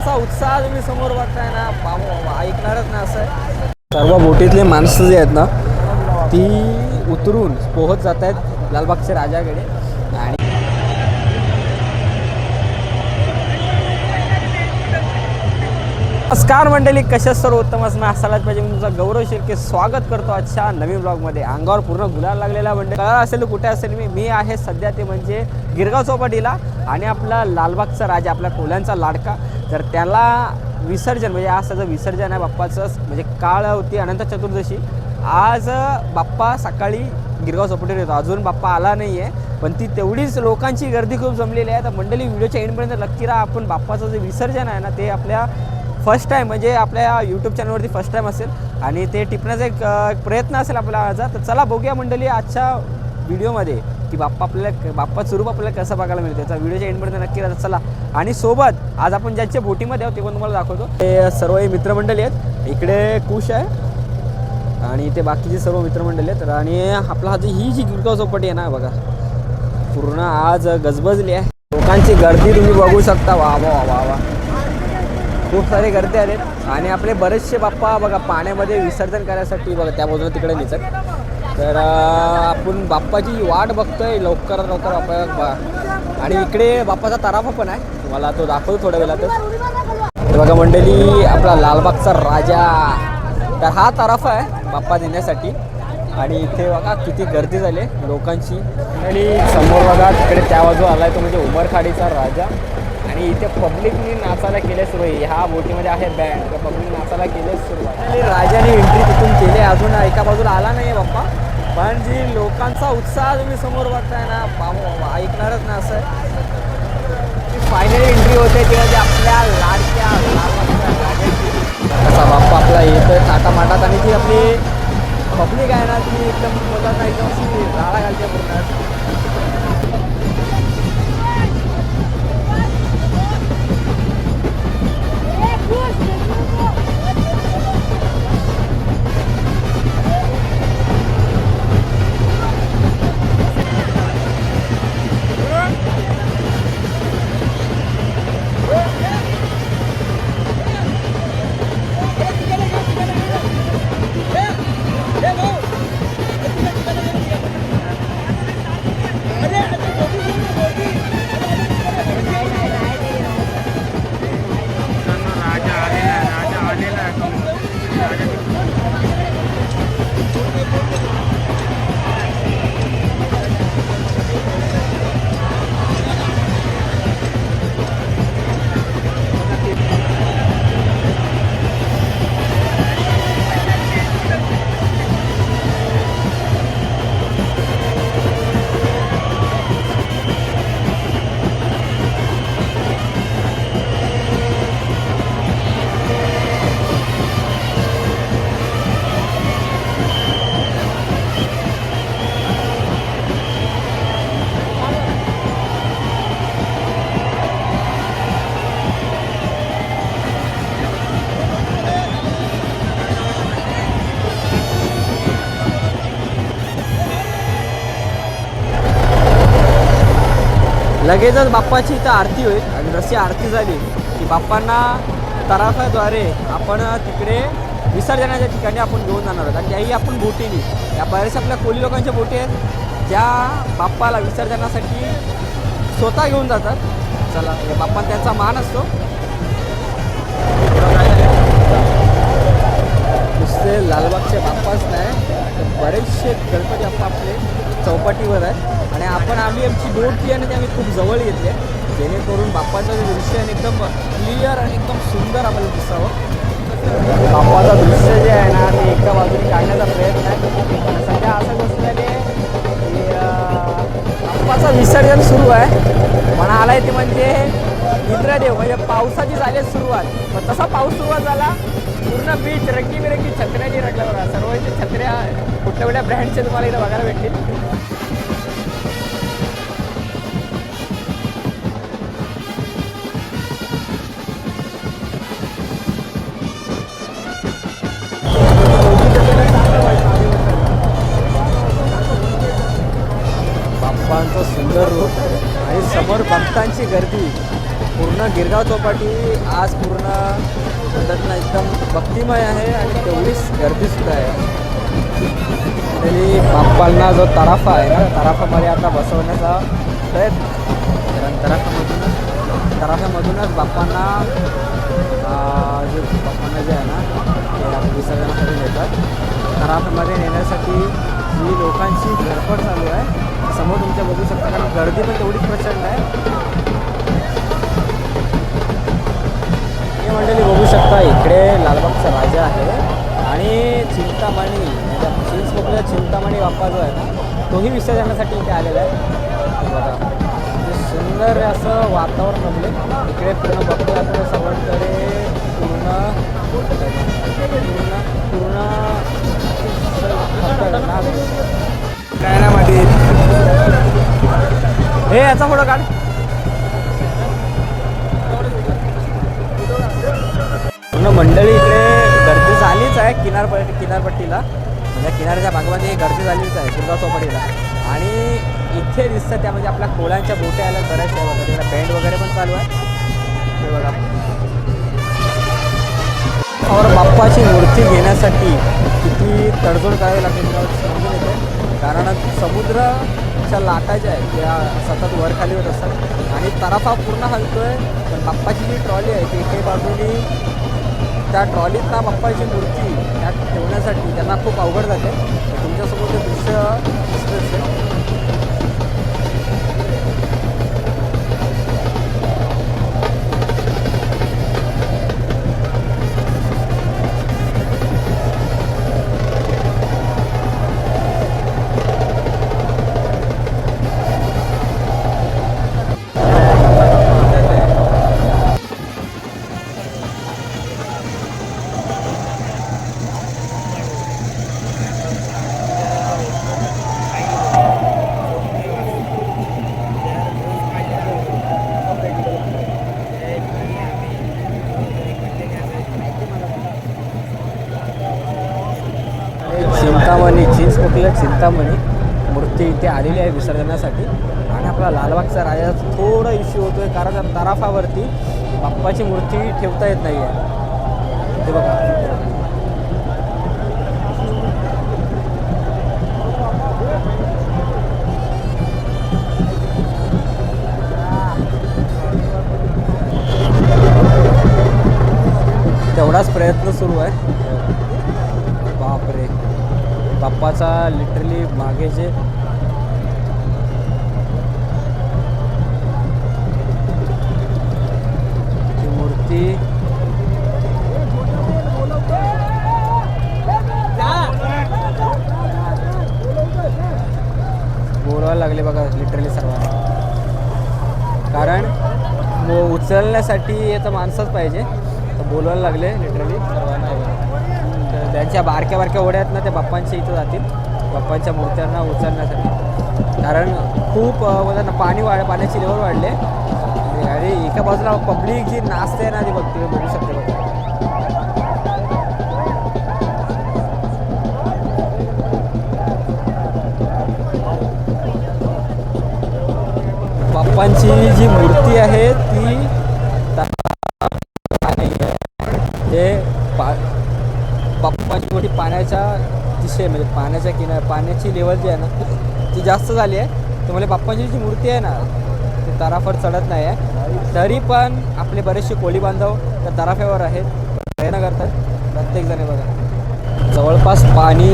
असा उत्साह तुम्ही समोर बघताय ना बाबा बाबा, ऐकणारच ना असं. आहे. सर्व बोटीतले माणसं जी आहेत ना ती उतरून पोहत जात आहेत लालबागच्या राजाकडे. आणि नमस्कार मंडळी कशा सर्व उत्तम असायलाच पाहिजे मी तुमचा गौरव शिर्के स्वागत करतो आजच्या नवीन ब्लॉगमध्ये. अंगावर पूर्ण गुलाल लागलेला मंडळी. कळा असेल कुठे असेल मी मी आहे सध्या ते म्हणजे गिरगाव चौपाटीला आणि आपला लालबागचा राजा आपल्या कोल्यांचा लाडका. तर त्याला विसर्जन म्हणजे आज त्याचं विसर्जन आहे बाप्पाचं म्हणजे काळ होती अनंत चतुर्दशी. आज बाप्पा सकाळी गिरगाव चौपाटीवर येतो. अजून बाप्पा आला नाही आहे पण ती तेवढीच लोकांची गर्दी खूप जमलेली आहे. तर मंडळी व्हिडिओच्या एंडपर्यंत नक्की राहा. आपण बाप्पाचं जे विसर्जन आहे ना ते आपल्या फर्स्ट टाईम म्हणजे आपल्या यूट्यूब चॅनलवरती फर्स्ट टाईम असेल. आणि ते टिपण्याचा एक प्रयत्न असेल आपला आजचा. तर चला बघूया मंडळी आजच्या व्हिडिओमध्ये की बाप्पा आपल्याला बाप्पा स्वरूप आपल्याला कसं बघायला मिळतं? त्याचा व्हिडिओच्या एंडमध्ये नक्की राहता चला. आणि सोबत आज आपण ज्यांच्या बोटीमध्ये आहोत ते पण तुम्हाला दाखवतो. ते सर्व हे मित्रमंडळी आहेत. इकडे कुश आहे. आणि इथे बाकीचे सर्व मित्रमंडळी आहेत. आणि आपला हा जो ही जी गिरगाव चौपाटी आहे ना बघा. पूर्ण आज गजबजली आहे. लोकांची गर्दी तुम्ही बघू शकता. वा वा वा वा. वा खूप सारे गर्दी आले आणि आपले बरेचसे बाप्पा बघा पाण्यामध्ये विसर्जन करायसाठी बघा त्या बाजूला तिकडे निघत तर आपण बाप्पाची वाट बघतोय लवकर लवकर बाप्पा. बा- आणि इकडे बाप्पाचा तराफा पण आहे. तुम्हाला तो दाखवतो थोड्या वेळातच. तर बघा मंडळी आपला लालबागचा राजा. तर हा तराफा आहे बाप्पा देण्यासाठी. आणि इथे बघा किती गर्दी झाली आहे लोकांची. आणि समोर बघा तिकडे त्या बाजू आहे तो म्हणजे उमरखाडीचा राजा. आणि इथे पब्लिकनी नाचायला केले सुरू. आहे ह्या बोटीमध्ये आहे बँड. तर पब्लिक नाचायला केले सुरू. आणि राजाने एंट्री तिथून केली अजून एका बाजूला आला नाही आहे बाप्पा. पण जी लोकांचा उत्साह तुम्ही समोर बघताय ना बाबा ऐकणारच ना असं. फायनल एंट्री होते तेव्हा जे आपल्या लाडक्या कसा बाप्पा आपला येतोय टाटा माटात आणि ती आपली पब्लिक आहे ना ती एकदम बोलत नाही एकदम लगेचच बाप्पाची इथं आरती होईल. आणि जशी आरती झाली की बाप्पांना तराफाद्वारे आपण तिकडे विसर्जनाच्या ठिकाणी आपण घेऊन जाणार आहोत. आणि त्याही आपण बोटीने या बऱ्याचशा आपल्या कोळी लोकांच्या बोटी आहेत ज्या बाप्पाला विसर्जनासाठी स्वतः घेऊन जातात. चला हे बाप्पा त्यांचा मान असतो. नुसते लालबागचे बाप्पाच नाही तर बरेचसे गणपती बाप्पा आपले चौपाटीवर आहे. आणि आपण आम्ही आमची बोट जी आहे ना ती आम्ही खूप जवळ घेतली आहे. जेणेकरून बाप्पाचं जे दृश्य आहे एकदम क्लिअर आणि एकदम सुंदर आपल्याला दिसावं. बाप्पाचं दृश्य जे आहे ना ते एका बाजूने काढण्याचा प्रयत्न आहे. सध्या असं गोष्ट आहे बाप्पाचं विसर्जन सुरू आहे. म्हणा आलाय ते म्हणजे इंद्रदेव म्हणजे पावसाची झाली सुरुवात. पण तसा पाऊस सुरुवात झाला पूर्ण बीच रंगीबिरंगी छत्र्यांनी रंगला बघा सर्व इथे छत्र्या कुठल्या कुठल्या ब्रँडचे तुम्हाला इथे बघायला भेटतील. बाप्पांचं सुंदर रूप आणि समोर भक्तांची गर्दी. पूर्ण गिरगाव चौपाटी आज पूर्ण म्हणतात एकदम भक्तिमय आहे आणि तेवढीच गर्दीसुद्धा आहे. तरी बाप्पांना जो तराफा आहे ना तराफामध्ये आता बसवण्याचा प्रयत्न. कारण तराफामधूनच तराफ्यामधूनच बाप्पांना जे बाप्पांना जे आहे ना ते विसर्जनासाठी नेतात. तराफ्यामध्ये नेण्यासाठी जी लोकांची धडपड चालू आहे समोर तुमच्या बघू शकता कारण गर्दी पण तेवढीच प्रचंड आहे. हे मंडळी बघू शकता इकडे लालबागचा राजा आहे. आणि चिंतामणी म्हणजे चिंतामणी बाप्पा जो आहे ना तोही विसर्जनासाठी इथे आलेला आहे. बघा म्हणजे सुंदर असं वातावरण रमले इकडे पूर्ण बघतो आपण पूर्ण पूर्ण पूर्ण काय ना मध्ये हे याचा फोटो काढ. मंडळी इकडे गर्दी झालीच आहे किनारपट्टी किनारपट्टीला. म्हणजे किनाऱ्याच्या भागामध्ये गर्दी झालीच आहे दुर्गा चौपाटीला. आणि इथे दिसतं त्या म्हणजे आपल्या कोळ्यांच्या बोट्या आल्या बऱ्याचशा बघा. तिकडे बँड वगैरे पण चालू आहे. ते बघा. और बाप्पाची मूर्ती घेण्यासाठी किती तडजोड करावी लागते तुम्हाला समजून येते कारण समुद्राच्या लाटा ज्या आहेत त्या सतत वर खाली होत असतात. आणि तराफा पूर्ण हलतोय पण बाप्पाची जी ट्रॉली आहे ती एके बाजूनी त्या ट्रॉलीत ना बाप्पाची मूर्ती त्यात ठेवण्यासाठी त्यांना खूप अवघड जाते. तुमच्यासमोर ते दृश्य कुठल्या मूर्ती इथे आलेली आहे विसर्जनासाठी. आणि आपला लालबागचा राजा थोडा इश्यू होतोय कारण तराफावरती बाप्पाची मूर्ती ठेवता येत नाही आहे ते बघा. तेवढाच प्रयत्न सुरू आहे. बापरे. बाप्पाचा लिटरली मागे जे ती मूर्ती. बोलवायला लागले बघा लिटरली सर्वांना. कारण उचलण्यासाठी तर माणसंच पाहिजे. तर बोलवायला लागले लिटरली सर्वांना. त्यांच्या बारक्या बारक्या ओढ्या आहेत ना त्या बाप्पांच्या इथं जातील. बाप्पांच्या मूर्त्यांना उचलण्यासाठी. कारण खूप अं, ना पाणी वाढ पाण्याची लेवल वाढले आणि एका बाजूला पब्लिक जी नाचते ना ती बघते बघू शकते बघा. बाप्पांची जी मूर्ती आहे पाण्याच्या किनार पाण्याची लेवल जी आहे ना ती जास्त झाली आहे. त्यामुळे बाप्पाची जी मूर्ती आहे ना ती तराफर चढत नाही आहे. तरी पण आपले बरेचसे कोळी बांधव त्या तराफ्यावर आहेत. प्रयत्न करतात प्रत्येकजण बघा. जवळपास पाणी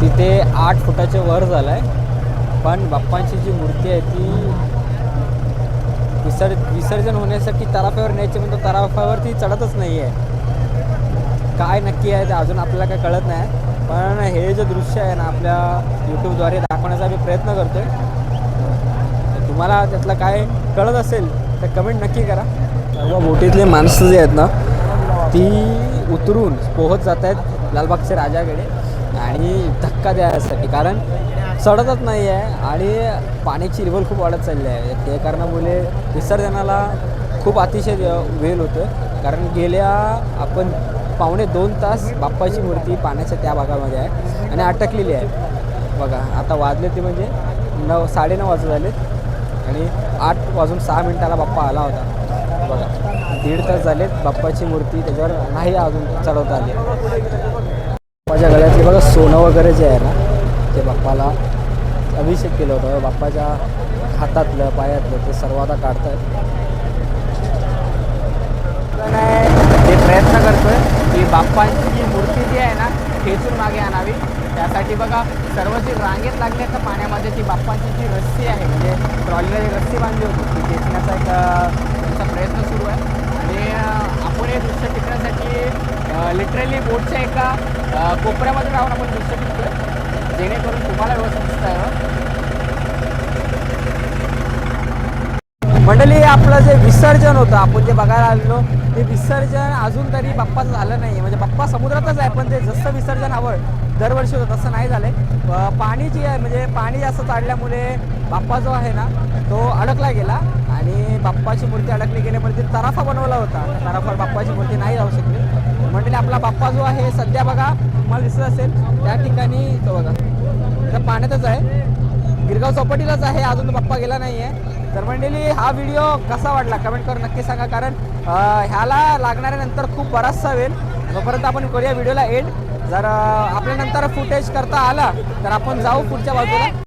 तिथे आठ फुटाच्या वर झालं आहे पण बाप्पांची जी मूर्ती आहे ती विसर् विसर्जन होण्यासाठी तराफ्यावर न्यायचे पण तो तराफ्यावरती चढतच नाही आहे काय नक्की आहे ते अजून आपल्याला काय कळत नाही. पण हे जे दृश्य आहे ना आपल्या यूट्यूबद्वारे दाखवण्याचा मी प्रयत्न करतो आहे तुम्हाला त्यातलं काय कळत असेल तर कमेंट नक्की करा. सर्व बोटीतले माणसं जे आहेत ना ती उतरून पोहत जात आहेत लालबागच्या राजाकडे आणि धक्का द्यायसाठी. कारण चढतच नाही आहे आणि पाण्याची लेवल खूप वाढत चालली आहे. त्या कारणामुळे विसर्जनाला खूप अतिशय वेल होतो कारण गेल्या आपण पावणे दोन तास बाप्पाची मूर्ती पाण्याच्या त्या भागामध्ये आहे आणि अटकलेली आहे. बघा आता वाजले ते म्हणजे नऊ साडेनऊ वाजू झालेत आणि आठ वाजून सहा मिनिटाला बाप्पा आला होता. बघा दीड तास झालेत बाप्पाची मूर्ती त्याच्यावर नाही अजून चढवता आली. बाप्पाच्या गळ्यातले बघा सोनं वगैरे जे आहे ना ते बाप्पाला अभिषेक केलं होतं. बाप्पाच्या हातातलं पायातलं ते सर्व आता काढतात ते की बाप्पांची जी मूर्ती जी आहे ना खेचून मागे आणावी. त्यासाठी बघा सर्व जी रांगेत लागले तर पाण्यामध्ये ती बाप्पांची जी रस्सी आहे म्हणजे ट्रॉलीला जी रस्सी बांधली होती ती खेचण्याचा एक त्यांचा प्रयत्न सुरू आहे. आणि आपण हे दृश्य टिकण्यासाठी लिटरली बोटच्या एका कोपऱ्यामध्ये राहून आपण दृश्य टिकतोय जेणेकरून तुम्हाला व्यवस्थित दिसता यावं मंडळी आपलं जे विसर्जन होतं आपण जे बघायला आलेलो ते विसर्जन अजून तरी बाप्पाचं झालं नाही म्हणजे बाप्पा समुद्रातच आहे पण ते जसं विसर्जन हवं दरवर्षी होतं तसं नाही झालं आहे पाणी जी आहे म्हणजे पाणी जास्त चाढल्यामुळे बाप्पा जो आहे ना तो अडकला गेला. आणि बाप्पाची मूर्ती अडकली गेल्यामुळे ते तराफा बनवला होता. तराफावर बाप्पाची मूर्ती नाही जाऊ शकली. मंडळी आपला बाप्पा जो आहे सध्या बघा तुम्हाला दिसत असेल त्या ठिकाणी तो बघा पाण्यातच आहे. गिरगाव चौपाटीलाच आहे अजून बाप्पा गेला नाही आहे तर मंडळी हा व्हिडिओ कसा वाटला? कमेंट करून नक्की सांगा कारण ह्याला ह्याला लागणाऱ्यानंतर खूप बराचसा वेळ. तोपर्यंत आपण करूया व्हिडिओला एंड जर आपल्यानंतर फुटेज करता आला तर आपण जाऊ पुढच्या बाजूला.